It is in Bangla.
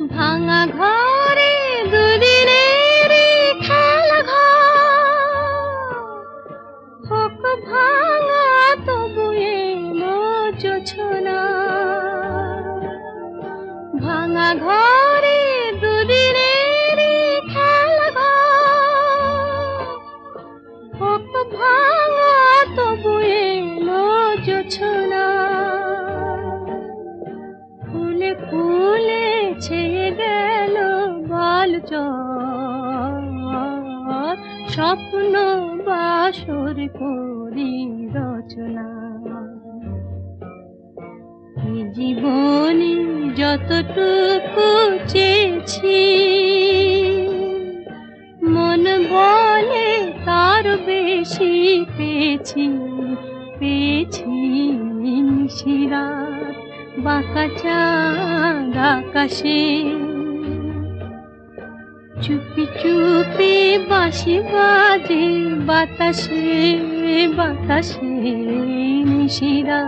ভাঙা ঘরে দুদিনের খেলা ঘর। ভাঙা তবু এলো জোছনা ভাঙা ঘরে বল স্বপ্ন বাসর করি রচনা। জীবনে যতটুকু চেয়েছি, মন বলে তার বেশি পেয়েছি পেয়েছি নিশিরাত বাঁকা চাঁদ আকাশে। চুপি চুপি বাঁশি বাজে বাতাসে বাতাসে নিশিরা।